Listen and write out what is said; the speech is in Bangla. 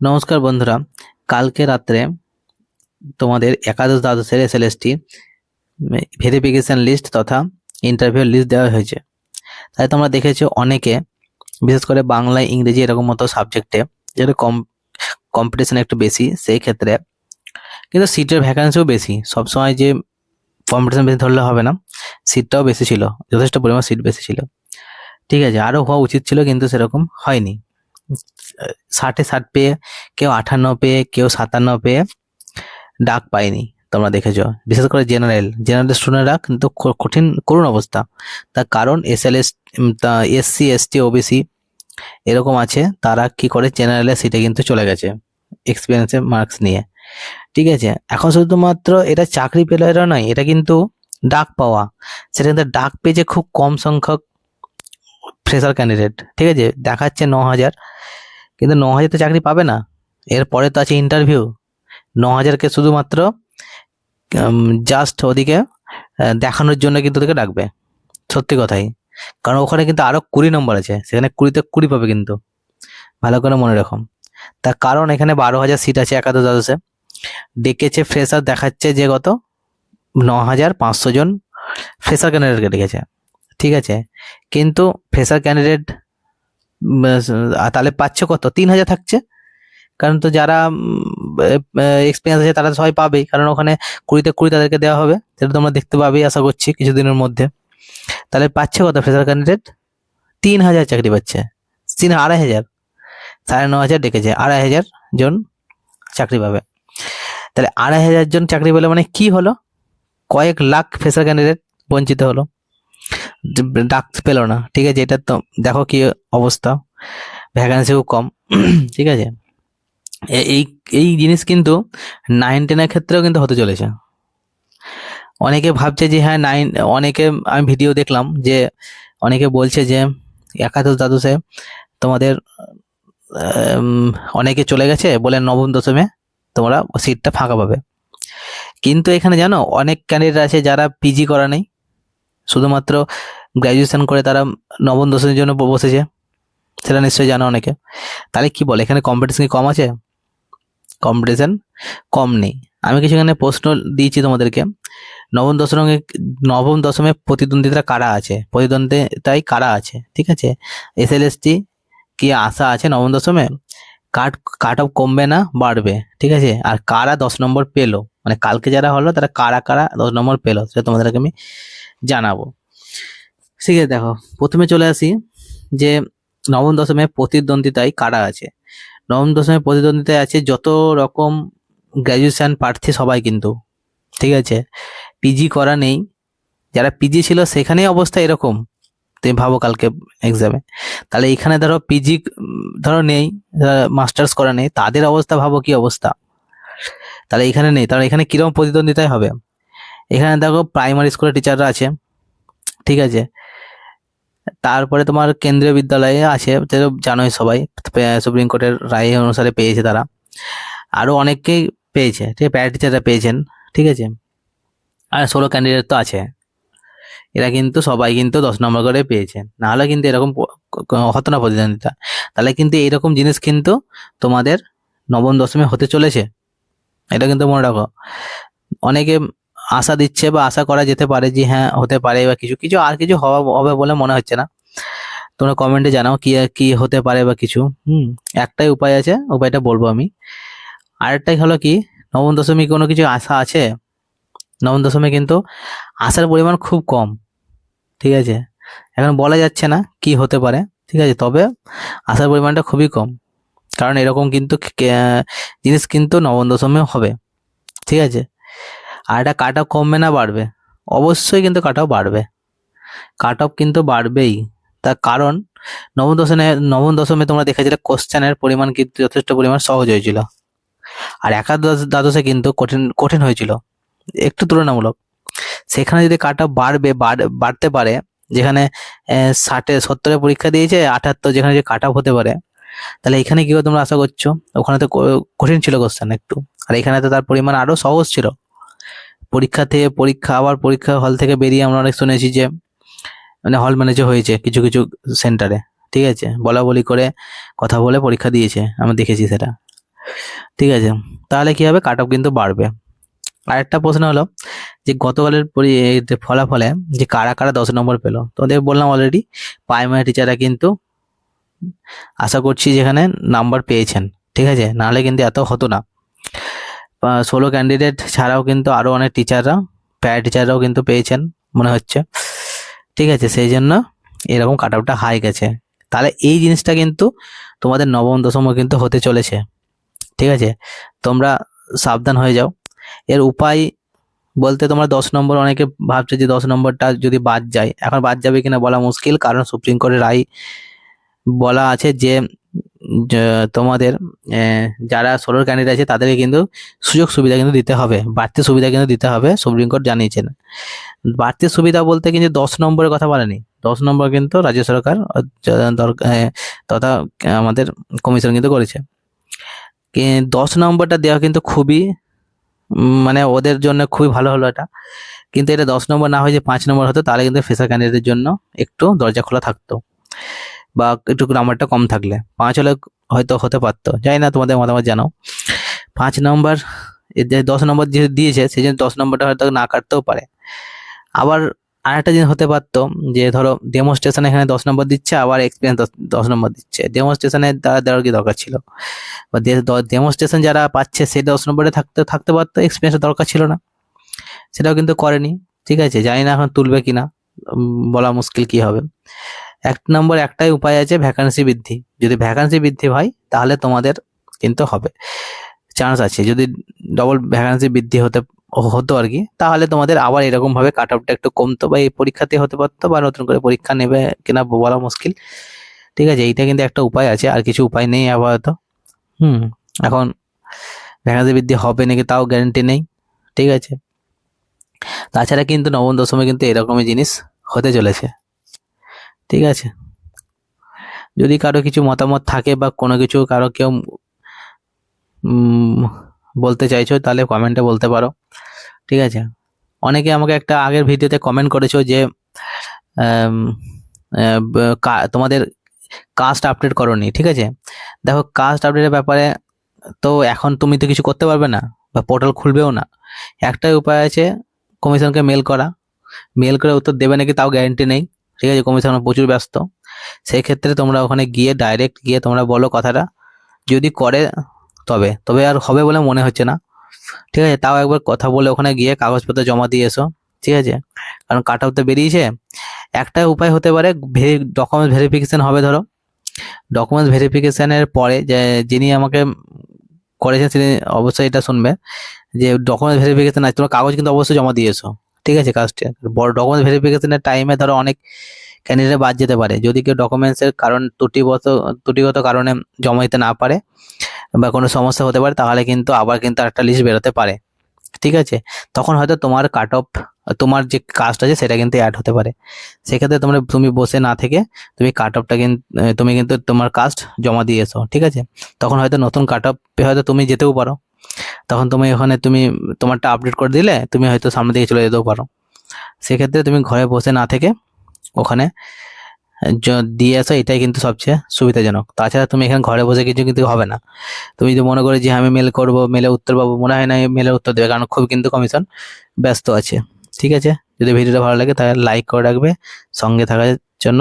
নমস্কার বন্ধুরা, কালকে রাত্রে তোমাদের একাদশ দ্বাদশের এসএলএসটি ভেরিফিকেশন লিস্ট তথা ইন্টারভিউ লিস্ট দেওয়া হয়েছে। তাই তোমরা দেখেছ অনেকে, বিশেষ করে বাংলা, ইংরেজি এরকম মতো সাবজেক্টে যেটা কম কম্পিটিশান একটু বেশি, সেই ক্ষেত্রে কিন্তু সিটের ভ্যাকান্সিও বেশি। সবসময় যে কম্পিটিশান বেশি ধরলে হবে না সিটটাও বেশি ছিল, যথেষ্ট পরিমাণ সিট বেশি ছিল। ঠিক আছে আরও হওয়া উচিত ছিল কিন্তু সেরকম হয়নি। ষাটে ষাট পেয়ে, কেউ আটান্ন পেয়ে, কেউ সাতান্ন পেয়ে ডাক পায়নি, তোমরা দেখেছ। বিশেষ করে জেনারেল জেনারেল স্টুডেন্টরা কিন্তু কঠিন, করুণ অবস্থা। তার কারণ S L S SC, ST, OBC এরকম আছে, তারা কি করে জেনারেলের সিটে কিন্তু চলে গেছে এক্সপিরিয়েন্সের মার্কস নিয়ে। ঠিক আছে, এখন শুধুমাত্র এটা চাকরি পেলেরা নয়, এটা কিন্তু ডাক পাওয়া। সেটা কিন্তু ডাক পেয়েছে খুব কম সংখ্যক ফ্রেশার ক্যান্ডিডেট ঠিক আছে? দেখাচ্ছে ন হাজার কিন্তু ন হাজার তো চাকরি পাবে না। এরপরে তো আছে ইন্টারভিউ ন হাজারকে শুধুমাত্র জাস্ট ওদিকে দেখানোর জন্য কিন্তু ওদেরকে ডাকবে। সত্যি কথাই। কারণ ওখানে কিন্তু আরও কুড়ি নম্বর আছে। সেখানে কুড়িতে কুড়ি পাবে কিন্তু। ভালো করে মনে রাখো। তার কারণ এখানে বারো হাজার সিট আছে একাদশ দ্বাদশে। ডেকেছে ফ্রেশার দেখাচ্ছে যে গত ন হাজার পাঁচশো জন ফ্রেশার ক্যান্ডিডেটকে ডেকেছে। ঠিক আছে? কিন্তু ফ্রেশার ক্যান্ডিডেট তাহলে পাচ্ছ কত? তিন হাজার থাকছে। কারণ তো যারা এক্সপিরিয়েন্স আছে তারা সবাই পাবেই। কারণ ওখানে কুড়িতে কুড়ি তাদেরকে দেওয়া হবে। সেটা তোমরা দেখতে পাবেই, আশা করছি, কিছুদিনের মধ্যে। তাহলে পাচ্ছে কত ফ্রেশার ক্যান্ডিডেট তিন হাজার চাকরি পাচ্ছে। তিন, আড়াই হাজার। সাড়ে ন হাজার ডেকেছে। আড়াই হাজার জন চাকরি পাবে। তাহলে আড়াই হাজার জন চাকরি পেলে মানে কি হলো? কয়েক লাখ ফ্রেশার ক্যান্ডিডেট বঞ্চিত হলো। ডাক পেল না। ঠিক আছে, এটা তো দেখো কি অবস্থা। ভ্যাকান্সিও কম। ঠিক আছে? এই এই জিনিস কিন্তু নাইন টেনের ক্ষেত্রেও কিন্তু হতে চলেছে। অনেকে ভাবছে যে হ্যাঁ নাইন অনেকে আমি ভিডিও দেখলাম যে অনেকে বলছে যে একাদশ দ্বাদশে তোমাদের অনেকে চলে গেছে বলে নবম দশমে তোমরা সিটটা ফাঁকা পাবে। কিন্তু এখানে জানো, অনেক ক্যান্ডিডেট আছে যারা পিজি করা নেই। শুধুমাত্র গ্র্যাজুয়েশন করে তারা নবম দশমের জন্য বসেছে, সেটা নিশ্চয়ই জানো অনেকে। তাহলে কি বলে, এখানে কম্পিটিশন কি কম আছে? কম্পিটিশন কম নেই। আমি কিছু এখানে প্রশ্ন দিয়েছি তোমাদেরকে। নবম দশমে নবম দশমে প্রতিদ্বন্দ্বিতা কারা আছে? প্রতিদ্বন্দ্বিতায় কারা আছে? ঠিক আছে? এস এল এস টি কি আশা আছে নবম দশমে? কাট কাট অফ কমবে না? বাড়বে। ঠিক আছে? আর কারা দশ নম্বর পেল? মানে কালকে যারা হলো, তারা কারা কারা দশ নম্বর পেল? সেটা তোমাদেরকে আমি জানাব। ঠিক আছে দেখো, প্রথমে চলে আসি যে নবম দশমে প্রতিদ্বন্দ্বিতায় কারা আছে? নবম দশমে প্রতিদ্বন্দ্বিতায় আছে যত রকম গ্র্যাজুয়েশন প্রার্থী সবাই কিন্তু, ঠিক আছে? পিজি করা নেই। যারা পিজি ছিল সেখানেই অবস্থা এরকম। তুমি ভাবো কালকে এক্সামে তাহলে এখানে ধরো পিজি ধরো নেই মাস্টার্স করা নেই, তাদের অবস্থা ভাবো কি অবস্থা? তাহলে এখানে নেই। তাহলে এখানে কীরকম প্রতিদ্বন্দ্বিতায় হবে? এখানে দেখো প্রাইমারি স্কুলের টিচাররা আছে, ঠিক আছে? তারপরে তোমার কেন্দ্রীয় বিদ্যালয়ে আছে জানোই সবাই সুপ্রিম কোর্টের রায় অনুসারে পেয়েছে তারা। আরও অনেকেই পেয়েছে, ঠিক প্যারা টিচাররা পেয়েছেন, ঠিক আছে? আর ষোলো ক্যান্ডিডেট তো আছে। এরা কিন্তু, সবাই কিন্তু দশ নম্বর করে পেয়েছেন নাহলে কিন্তু এরকম হতো না প্রতিদ্বন্দ্বিতা। তাহলে কিন্তু এরকম জিনিস কিন্তু তোমাদের নবম দশমে হতে চলেছে। এটা কিন্তু মনে রাখো। অনেকে আশা দিচ্ছে বা আশা করা যেতে পারে যে হ্যাঁ হতে পারে বা কিছু কিছু আর কিছু হওয়া, হবে বলে মনে হচ্ছে না। তোমরা কমেন্টে জানাও কি কি হতে পারে বা কিছু। হুম, একটাই উপায় আছে, উপায়টা বলব আমি। আরেকটাই হলো কি, নবম দশমী কোনো কিছু আশা আছে? নবম দশমী কিন্তু আশার পরিমাণ খুব কম, ঠিক আছে? এখন বলা যাচ্ছে না কি হতে পারে, ঠিক আছে? তবে আশার পরিমাণটা খুবই কম, কারণ এরকম কিন্তু জিনিস কিন্তু নবম দশমে হবে, ঠিক আছে? আর এটা কাট অফ কমবে না বাড়বে? অবশ্যই কিন্তু কাট অফ বাড়বে। কাট অফ কিন্তু বাড়বেই। তার কারণ, নবম দশমে নবম দশমে তোমরা দেখেছিলে কোশ্চেনের পরিমাণ কিন্তু যথেষ্ট পরিমাণ সহজ হয়েছিল। আর একাদশ দ্বাদশে কিন্তু কঠিন কঠিন হয়েছিল। একটু তুলনামূলক। সেখানে যদি কাট অফ বাড়বে, বাড়- বাড়তে পারে, যেখানে ষাটে, সত্তরে পরীক্ষা দিয়েছে আঠাত্তর যেখানে যে কাট অফ হতে পারে, তাহলে এখানে কি তোমরা আশা করছ? ওখানে তো কঠিন ছিল কোশ্চেন একটু। আর এখানে তো তার পরিমাণ আরও সহজ ছিল। পরীক্ষা থেকে পরীক্ষা, আবার পরীক্ষা হল থেকে বেরিয়ে আমরা অনেক শুনেছি যে মানে হল ম্যানেজার হয়েছে কিছু কিছু সেন্টারে। ঠিক আছে? বলা বলি করে কথা বলে পরীক্ষা দিয়েছে। আমি দেখেছি সেটা। ঠিক আছে? তাহলে কি হবে? কাট অফ কিন্তু বাড়বে। আরেকটা প্রশ্ন হলো যে, গতকালের পরি ফলাফলে যে কারা কারা দশ নম্বর পেল? তোমাদের বললাম অলরেডি প্রাইমারি টিচাররা কিন্তু আশা করছি যেখানে নাম্বার পেয়েছেন। ঠিক আছে? নাহলে কিন্তু এত হতো না। ষোলো ক্যান্ডিডেট ছাড়াও কিন্তু আরও অনেক টিচাররা প্যারা টিচাররাও কিন্তু পেয়েছেন, মনে হচ্ছে। ঠিক আছে, সেই জন্য এরকম কাট অফটা হাই গেছে। তাহলে এই জিনিসটা কিন্তু তোমাদের নবম দশম কিন্তু হতে চলেছে। ঠিক আছে, তোমরা সাবধান হয়ে যাও। এর উপায় বলতে তোমরা দশ নম্বর, অনেকে ভাবছে যে দশ নম্বরটা যদি বাদ যায়, এখন বাদ যাবে কিনা বলা মুশকিল, কারণ সুপ্রিম কোর্টের রায় বলা আছে যে তোমাদের যারা ষোলোর ক্যান্ডিডেট আছে, তাদেরকে কিন্তু সুযোগ সুবিধা কিন্তু দিতে হবে। বাড়তি সুবিধা কিন্তু দিতে হবে, সুপ্রিম কোর্ট জানিয়েছেন। বাড়তি সুবিধা বলতে কিন্তু দশ নম্বরের কথা বলেনি। দশ নম্বর কিন্তু রাজ্য সরকার তথা আমাদের কমিশন কিন্তু করেছে। দশ নম্বরটা দেওয়া কিন্তু খুবই মানে ওদের জন্য খুবই ভালো হলো এটা। কিন্তু এটা দশ নম্বর না হয়ে যে পাঁচ নম্বর হতো, তাহলে কিন্তু ফ্রেশার ক্যান্ডিডেটের জন্য একটু দরজা খোলা থাকতো। বা একটু নাম্বারটা কম থাকলে। পাঁচ হলে হয়তো হতে পারতো। জানি না তোমাদের মতামত জানাও। পাঁচ নম্বর দশ নম্বর যে দিয়েছে সেই জন্য দশ নম্বরটা হয়তো না কাটতেও পারে। আবার আরেকটা জিনিস হতে পারতো যে ধরো ডেমোস্ট্রেশন এখানে দশ নম্বর দিচ্ছে আবার এক্সপিরিয়েন্স দশ নম্বর দিচ্ছে। ডেমোস্ট্রেশনে দ্বারা দেওয়ার কি দরকার ছিল? বা ডেমোস্ট্রেশন যারা পাচ্ছে সে দশ নম্বরে থাকতে থাকতে পারতো এক্সপিরিয়েন্সের দরকার ছিল না। সেটাও কিন্তু করেনি। ঠিক আছে জানি না এখন তুলবে কিনা উম, বলা মুশকিল কি হবে। এক নম্বর একটাই উপায় আছে ভ্যাকান্সি বৃদ্ধি। যদি ভ্যাকান্সি বৃদ্ধি হয়, তাহলে তোমাদের কিন্তু হবে। চান্স আছে। যদি ডবল ভ্যাকান্সি বৃদ্ধি হতে, হতো আর কি, তাহলে তোমাদের আবার এরকম ভাবে কাট আউটটা একটু কমতো বা এই পরীক্ষাতে হতে পারতো বা নতুন করে পরীক্ষা নেবে কিনা বলা মুশকিল। ঠিক আছে, এইটা কিন্তু একটা উপায় আছে, আর কিছু উপায় নেই আপাতত। হুম, এখন ভ্যাকান্সি বৃদ্ধি হবে নাকি তাও গ্যারেন্টি নেই। ঠিক আছে। তাছাড়া কিন্তু নবম দশমে কিন্তু এরকমই জিনিস হতে চলেছে। ঠিক আছে? যদি কারও কিছু মতামত থাকে বা কোনো কিছু কারও কেউ বলতে চাইছো, তাহলে কমেন্টে বলতে পারো। ঠিক আছে? অনেকে আমাকে একটা আগের ভিডিওতে কমেন্ট করেছ যে তোমাদের কাস্ট আপডেট করনি, ঠিক আছে? দেখো কাস্ট আপডেটের ব্যাপারে তো এখন তুমি তো কিছু করতে পারবে না বা পোর্টাল খুলবেও না। একটাই উপায় আছে কমিশনকে মেল করা। মেল করে উত্তর দেবে নাকি তাও গ্যারেন্টি নেই। ঠিক আছে, কমিশন প্রচুর ব্যস্ত। সেই ক্ষেত্রে তোমরা ওখানে গিয়ে ডাইরেক্ট গিয়ে তোমরা বলো কথাটা। যদি করে, তবে তবে আর হবে বলে মনে হচ্ছে না। ঠিক আছে, তাও একবার কথা বলে ওখানে গিয়ে কাগজপত্র জমা দিয়ে এসো। ঠিক আছে, কারণ কাট আউট তো বেরিয়েছে। একটা উপায় হতে পারে ডকুমেন্ট ভেরিফিকেশন হবে ধরো। ডকুমেন্টস ভেরিফিকেশনের পরে যে, যিনি আমাকে করেছেন, তিনি অবশ্যই এটা শুনবে। যে ডকুমেন্ট ভেরিফিকেশন আছে, তোমার কাগজ কিন্তু অবশ্যই জমা দিয়েছ ঠিক আছে কাজটা। বড় ডকুমেন্ট ভেরিফিকেশনের টাইমে ধরো অনেক ক্যান্ডিডেট বাদ যেতে পারে। যদি কেউ ডকুমেন্টসের কারণ ত্রুটিগত ত্রুটিগত কারণে জমা দিতে না পারে বা কোনো সমস্যা হতে পারে, তাহলে কিন্তু আবার কিন্তু একটা লিস্ট বেরোতে পারে। ঠিক আছে? তখন হয়তো তোমার কাট অফ তোমার যে কাজটা আছে সেটা কিন্তু অ্যাড হতে পারে। সেক্ষেত্রে তোমরা, তুমি বসে না থেকে তুমি কাট অফটা কিন্তু তুমি কিন্তু তোমার কাস্ট জমা দিয়ে এসো। ঠিক আছে? তখন হয়তো নতুন কাট অফ হয়তো তুমি যেতেও পারো। তখন তুমি ওখানে তুমি তোমারটা আপডেট করে দিলে তুমি হয়তো সামনে দিকে চলে যেতেও পারো। সেক্ষেত্রে তুমি ঘরে বসে না থেকে ওখানে দিয়ে আসো এটাই কিন্তু সবচেয়ে সুবিধাজনক। তাছাড়া তুমি এখানে ঘরে বসে কিছু কিন্তু হবে না। তুমি যদি মনে করো যে আমি মেল করব মেলে উত্তর পাবো, মনে হয় না মেলে উত্তর দেবে, কারণ খুব কিন্তু কমিশন ব্যস্ত আছে। ঠিক আছে? যদি ভিডিওটা ভালো লাগে তাহলে লাইক করে রাখবে, সঙ্গে থাকার জন্য